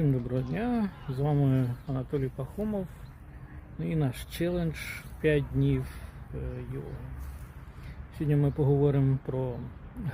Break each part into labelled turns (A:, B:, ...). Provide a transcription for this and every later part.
A: Всім доброго дня! З вами Анатолій Пахомов. Ну і наш челендж 5 днів е, йоги. Сьогодні ми поговоримо про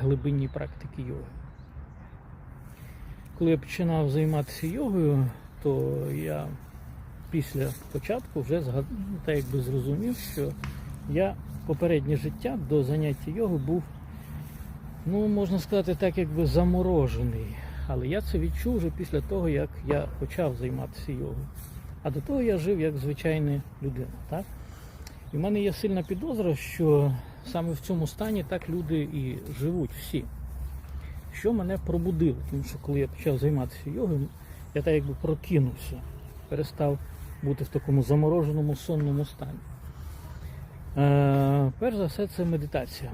A: глибинні практики йоги. Коли я починав займатися йогою, то я після початку вже так якби зрозумів, що я попереднє життя до заняття йоги був, ну можна сказати, так якби заморожений. Але я це відчув вже після того, як я почав займатися йогою. А до того я жив як звичайна людина. Так? І в мене є сильна підозра, що саме в цьому стані так люди і живуть всі. Що мене пробудило, тому що коли я почав займатися йогою, я так якби прокинувся, перестав бути в такому замороженому сонному стані. Е, перш за все, це медитація.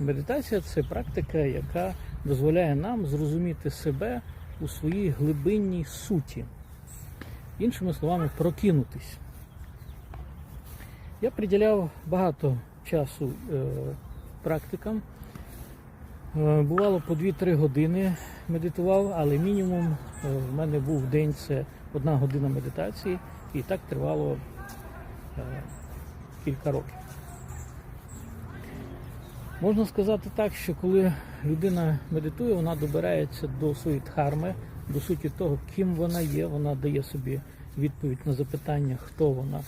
A: Медитація це практика, яка дозволяє нам зрозуміти себе у своїй глибинній суті. Іншими словами, прокинутись. Я приділяв багато часу е, практикам. Е, бувало по 2-3 години медитував, але мінімум е, в мене був день це одна година медитації, і так тривало е, кілька років. Можна сказати так, що коли людина медитує, вона добирається до своєї дхарми, до суті того, ким вона є, вона дає собі відповідь на запитання, хто вона,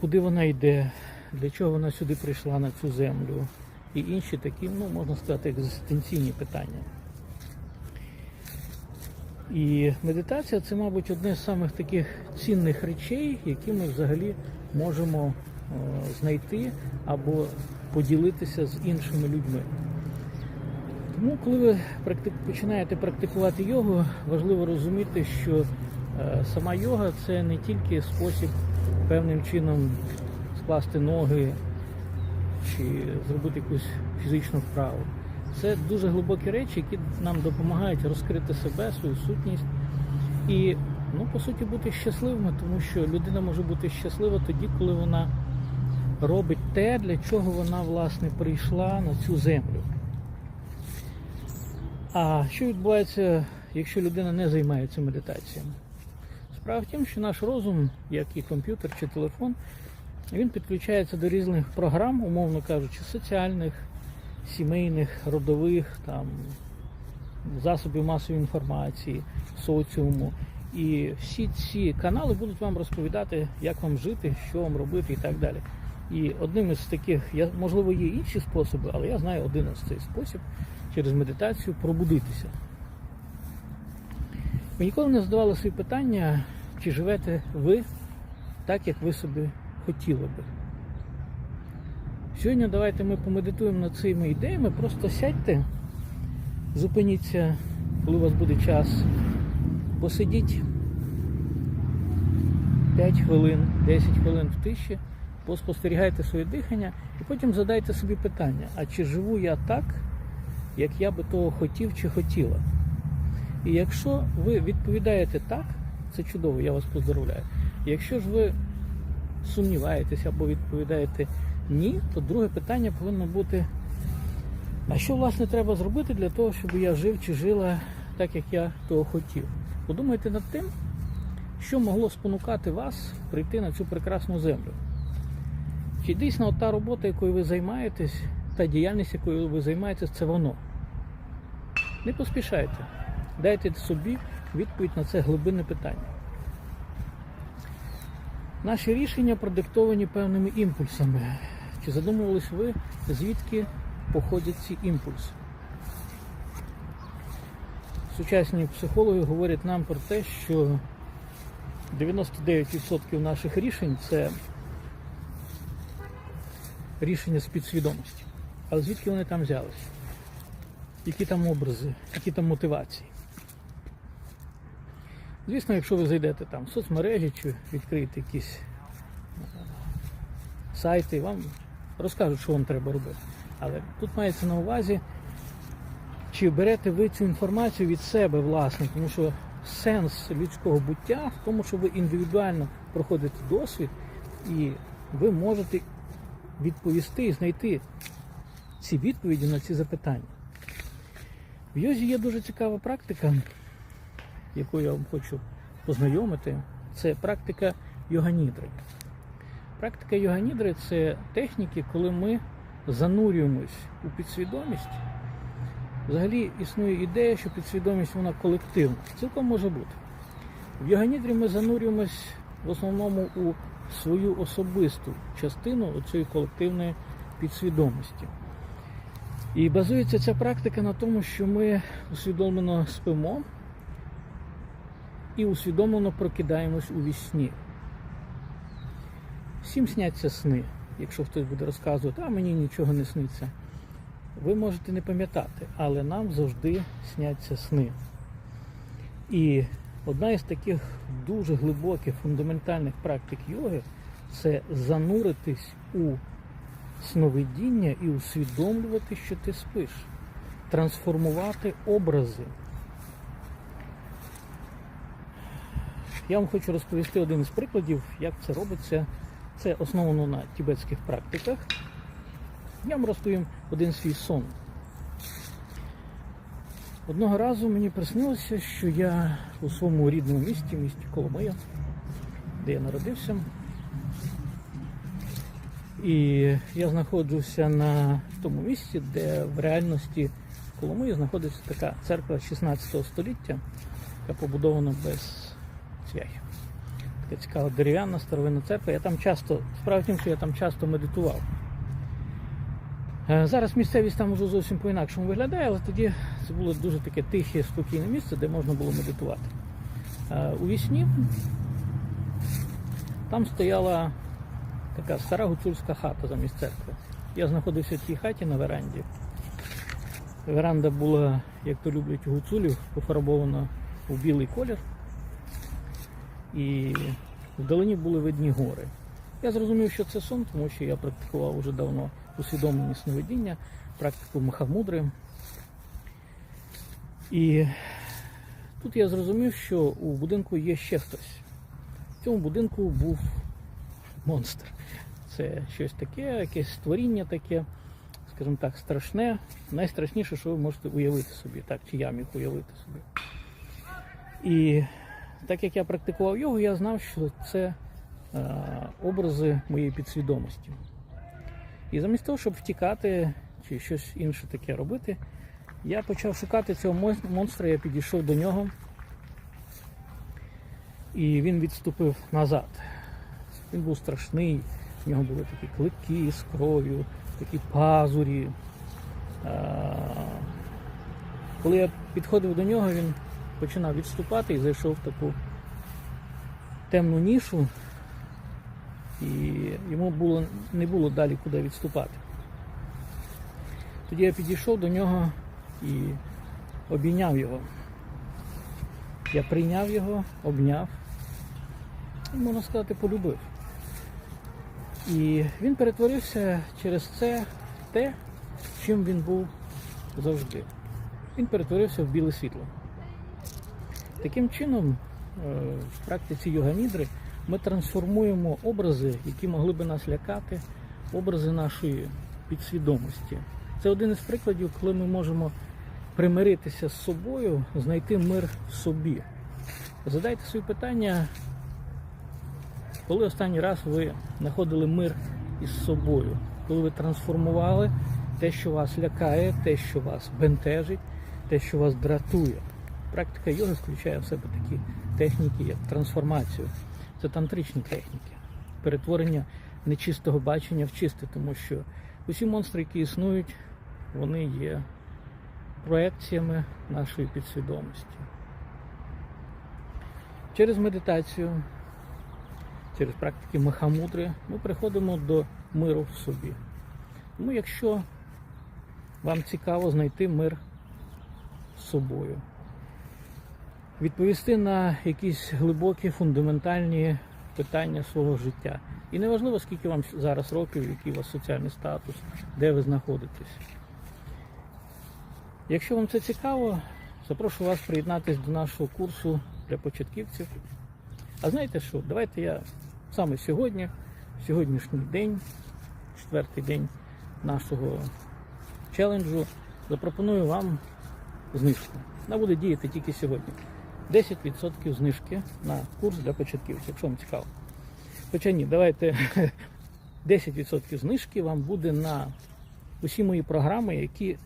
A: куди вона йде, для чого вона сюди прийшла на цю землю, і інші такі, ну можна сказати, екзистенційні питання. І медитація це, мабуть, одне з самих таких цінних речей, які ми взагалі можемо знайти або поділитися з іншими людьми. Тому, коли ви починаєте практикувати йогу, важливо розуміти, що е, сама йога це не тільки спосіб певним чином скласти ноги чи зробити якусь фізичну вправу. Це дуже глибокі речі, які нам допомагають розкрити себе, свою сутність і, ну, по суті, бути щасливими, тому що людина може бути щаслива тоді, коли вона робить те, для чого вона власне прийшла на цю землю. А що відбувається, якщо людина не займається медитаціями? Справа в тім, що наш розум, як і комп'ютер чи телефон, він підключається до різних програм, умовно кажучи, соціальних, сімейних, родових, там, засобів масової інформації, соціуму. І всі ці канали будуть вам розповідати, як вам жити, що вам робити і так далі. І одним із таких, можливо, є інші способи, але я знаю один із цей спосіб через медитацію пробудитися. Ви ніколи не задавали собі питання, чи живете ви так, як ви собі хотіли би. Сьогодні давайте ми помедитуємо над цими ідеями, просто сядьте, зупиніться, коли у вас буде час, посидіть 5 хвилин, 10 хвилин в тиші, поспостерігайте своє дихання і потім задайте собі питання, а чи живу я так, як я би того хотів чи хотіла? І якщо ви відповідаєте так, це чудово, я вас поздравляю. Якщо ж ви сумніваєтеся або відповідаєте ні, то друге питання повинно бути, а що власне треба зробити для того, щоб я жив чи жила так, як я того хотів? Подумайте над тим, що могло спонукати вас прийти на цю прекрасну землю. Чи дійсно та робота, якою ви займаєтесь, та діяльність, якою ви займаєтесь, це воно? Не поспішайте. Дайте собі відповідь на це глибинне питання. Наші рішення продиктовані певними імпульсами. Чи задумувались ви, звідки походять ці імпульси? Сучасні психологи говорять нам про те, що 99% наших рішень це рішення з підсвідомості. Але звідки вони там взялися? Які там образи, які там мотивації? Звісно, якщо ви зайдете там в соцмережі чи відкриєте якісь сайти, вам розкажуть, що вам треба робити. Але тут мається на увазі, чи берете ви цю інформацію від себе, власне, тому що сенс людського буття в тому, що ви індивідуально проходите досвід, і ви можете відповісти і знайти ці відповіді на ці запитання. В йозі є дуже цікава практика. якою я вам хочу познайомити, це практика йоганідри. Практика йоганідри це техніки, коли ми занурюємось у підсвідомість. Взагалі існує ідея, що підсвідомість вона колективна. Цілком може бути. В йоганідрі ми занурюємось в основному у свою особисту частину цієї колективної підсвідомості. І базується ця практика на тому, що ми усвідомлено спимо і усвідомлено прокидаємось у вісні. Всім сняться сни, якщо хтось буде розказувати, а мені нічого не сниться. Ви можете не пам'ятати, але нам завжди сняться сни. І одна із таких дуже глибоких фундаментальних практик йоги це зануритись у сновидіння і усвідомлювати, що ти спиш, трансформувати образи. Я вам хочу розповісти один із прикладів, як це робиться. Це основано на тібетських практиках. Я вам розповім один свій сон. Одного разу мені приснилося, що я у своєму рідному місті, місті Коломия, де я народився, і я знаходжуся на тому місці, де в реальності Коломиї знаходиться така церква 16 століття, яка побудована без цвяхів. Така цікава дерев'яна старовинна церква. Я там часто, справа в що я там часто медитував. Е, Зараз місцевість там вже зовсім по-інакшому виглядає, але тоді це було дуже таке тихе, спокійне місце, де можна було медитувати. Е, У вісні там стояла така стара гуцульська хата замість церкви. Я знаходився в тій хаті на веранді. Веранда була, як то люблять гуцулів, пофарбована у білий колір. І вдалині були видні гори. Я зрозумів, що це сон, тому що я практикував уже давно усвідомлені сновидіння, практику Махамудри. І тут я зрозумів, що у будинку є ще хтось. В цьому будинку був монстр. Це щось таке, якесь створіння таке, скажімо так, страшне, найстрашніше, що ви можете уявити собі, так, чи я міг уявити собі. І так як я практикував йогу, я знав, що це образи моєї підсвідомості. І замість того, щоб втікати чи щось інше таке робити, я почав шукати цього монстра, я підійшов до нього, і він відступив назад. Він був страшний, в нього були такі клики з кров'ю, такі пазурі. Коли я підходив до нього, він починав відступати і зайшов в таку темну нішу, і йому було, не було далі куди відступати. Тоді я підійшов до нього і обійняв його. Я прийняв його, обняв і, можна сказати, полюбив. І він перетворився через це те, чим він був завжди. Він перетворився в біле світло. Таким чином, е, в практиці йоганідри ми трансформуємо образи, які могли би нас лякати, образи нашої підсвідомості. Це один із прикладів, коли ми можемо примиритися з собою, знайти мир в собі. Задайте собі питання, коли останній раз ви знаходили мир із собою, коли ви трансформували те, що вас лякає, те, що вас бентежить, те, що вас дратує. Практика йоги включає в себе такі техніки, як трансформацію. Це тантричні техніки, перетворення нечистого бачення в чисте, тому що усі монстри, які існують, вони є проекціями нашої підсвідомості. Через медитацію, через практики Махамудри ми приходимо до миру в собі. Тому якщо вам цікаво знайти мир з собою, відповісти на якісь глибокі фундаментальні питання свого життя. І неважливо, скільки вам зараз років, який у вас соціальний статус, де ви знаходитесь. Якщо вам це цікаво, запрошую вас приєднатися до нашого курсу для початківців. А знаєте що? Давайте я саме сьогодні, сьогоднішній день, четвертий день нашого челенджу, запропоную вам знижку. Вона буде діяти тільки сьогодні. 10% знижки на курс для початківців, якщо вам цікаво. Хоча ні, давайте 10% знижки вам буде на усі мої програми, які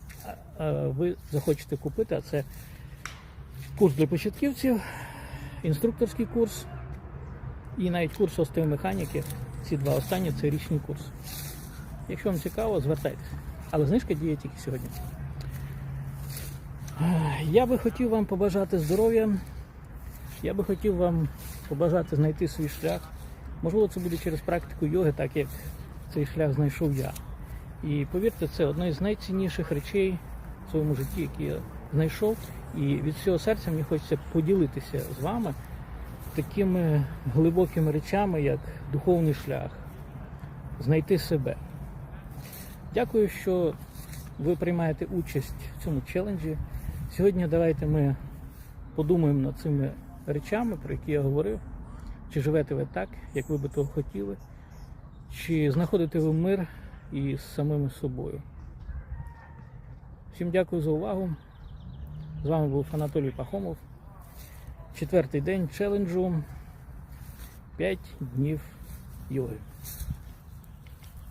A: ви захочете купити. А це курс для початківців, інструкторський курс і навіть курс остої механіки. Ці два останні це річний курс. Якщо вам цікаво, звертайтеся. Але знижка діє тільки сьогодні. Я би хотів вам побажати здоров'я. Я би хотів вам побажати знайти свій шлях. Можливо, це буде через практику йоги, так як цей шлях знайшов я. І повірте, це одна із найцінніших речей в своєму житті, які я знайшов. І від всього серця мені хочеться поділитися з вами такими глибокими речами, як духовний шлях, знайти себе. Дякую, що ви приймаєте участь в цьому челенджі. Сьогодні давайте ми подумаємо над цими речами, про які я говорив. Чи живете ви так, як ви би того хотіли, чи знаходите ви мир із самими собою. Всім дякую за увагу. З вами був Анатолій Пахомов. Четвертий день челенджу 5 днів йоги.